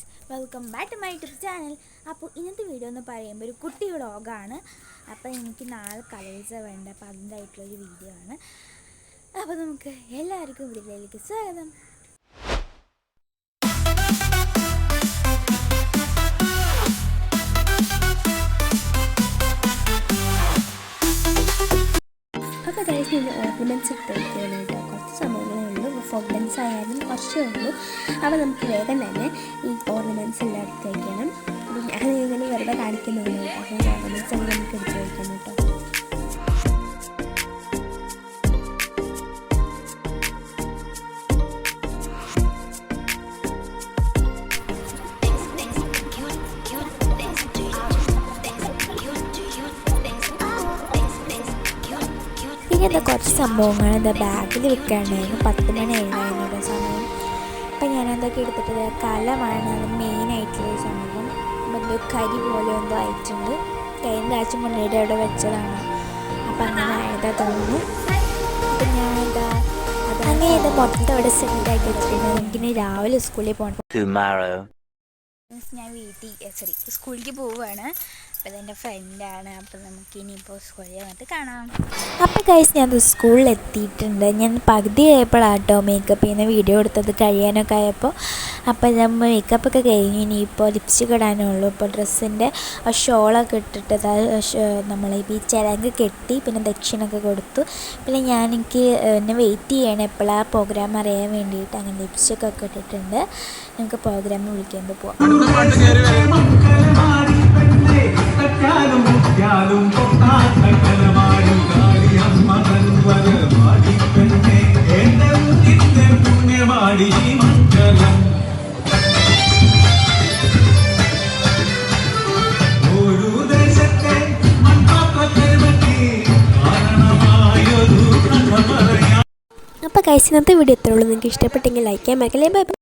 Guys welcome back to my YouTube channel അപ്പോൾ ഇന്നത്തെ video എന്ന് പറയുമ്പോൾ ഒരു കുട്ടി വ്ളോഗാണ്. അപ്പോൾ എനിക്ക് നാളെ കളേഴ്സ് വേണ്ട. അപ്പോൾ അതിന്റെതായിട്ടുള്ളൊരു വീഡിയോ ആണ്. അപ്പോൾ നമുക്ക് എല്ലാവർക്കും വീഡിയോയിലേക്ക് സ്വാഗതം. അപ്പോൾ ഇതിന്റെ ഓർണമെന്റ്സ് കേട്ടോ. കുറച്ച് സംഭവങ്ങളേ ഉള്ളൂ ഫോക്ക് ഡാൻസ് ആയാലും കുറച്ചേ ഉള്ളൂ. അപ്പോൾ നമുക്ക് വേഗം തന്നെ ഈ ഓർണമെന്റ്സ് എല്ലാം എടുത്ത് വയ്ക്കണം ഞാൻ ഇങ്ങനെ വെറുതെ കാണിക്കുന്നുള്ളൂ അപ്പോൾ ഓർണമെന്റ്സ് എല്ലാം നമുക്ക് എടുത്ത് വയ്ക്കണം കേട്ടോ. പിന്നെ എന്താ കുറച്ച് സംഭവങ്ങൾ എന്താ ബാഗിൽ വെക്കാണ്ടായിരുന്നു. പത്ത് മണി ആയിരുന്നു സമയം. അപ്പം ഞാൻ എന്തൊക്കെ എടുത്തിട്ട് കലമാണ് അത് മെയിനായിട്ടുള്ള സംഭവം. അപ്പം എന്തോ കരി പോലെ എന്തോ ആയിട്ടുണ്ട്. കഴിഞ്ഞ ആഴ്ച മുന്നേടെ അവിടെ വെച്ചതാണ്. അപ്പം അങ്ങനെ ആയതാ തോന്നുന്നു. അപ്പം ഞാനിതാ അത് അങ്ങനെ ഇത് മൊത്തം അവിടെ സെറ്റാക്കി വെച്ചിട്ടുണ്ട്. എനിക്കിനി രാവിലെ സ്കൂളിൽ പോകണം ഞാൻ വീട്ടിൽ സോറി സ്കൂളിലേക്ക് പോവുകയാണ് അപ്പോൾ ഇതെന്റെ ഫ്രണ്ടാണ്. അപ്പോൾ നമുക്ക് ഇനിയിപ്പോൾ സ്കൂളിൽ വന്നിട്ട് കാണാം. അപ്പോൾ കഴിച്ച് ഞാൻ സ്കൂളിൽ എത്തിയിട്ടുണ്ട് ഞാൻ പകുതി ആയപ്പോഴാട്ടോ കേട്ടോ മേക്കപ്പ് ചെയ്യുന്ന വീഡിയോ എടുത്തത് കഴിയാനൊക്കെ ആയപ്പോൾ അപ്പോൾ ഞാൻ മേക്കപ്പൊക്കെ കഴിഞ്ഞ് ഇനിയിപ്പോൾ ലിപ്സ്റ്റിക് ഇടാനുള്ളൂ. ഇപ്പോൾ ഡ്രസ്സിന്റെ ആ ഷോളൊക്കെ ഇട്ടിട്ട് നമ്മൾ ഈ ചിലങ്ക് കെട്ടി പിന്നെ ദക്ഷിണൊക്കെ കൊടുത്തു. പിന്നെ ഞാൻ എനിക്ക് എന്നെ വെയിറ്റ് ചെയ്യണം എപ്പോഴാണ് പ്രോഗ്രാം അറിയാൻ വേണ്ടിയിട്ട്. അങ്ങനെ ലിപ്സ്റ്റിക് ഒക്കെ ഇട്ടിട്ടുണ്ട്. നമുക്ക് പ്രോഗ്രാം വിളിക്കുമ്പോൾ പോവാം. കഥ പറയാം അപ്പോൾ വീഡിയോ എത്ര ഉള്ളൂ. നിങ്ങൾക്ക് ഇഷ്ടപ്പെട്ടെങ്കിൽ ലൈക്ക് ചെയ്യാൻ മറക്കല്ലേ. ബൈ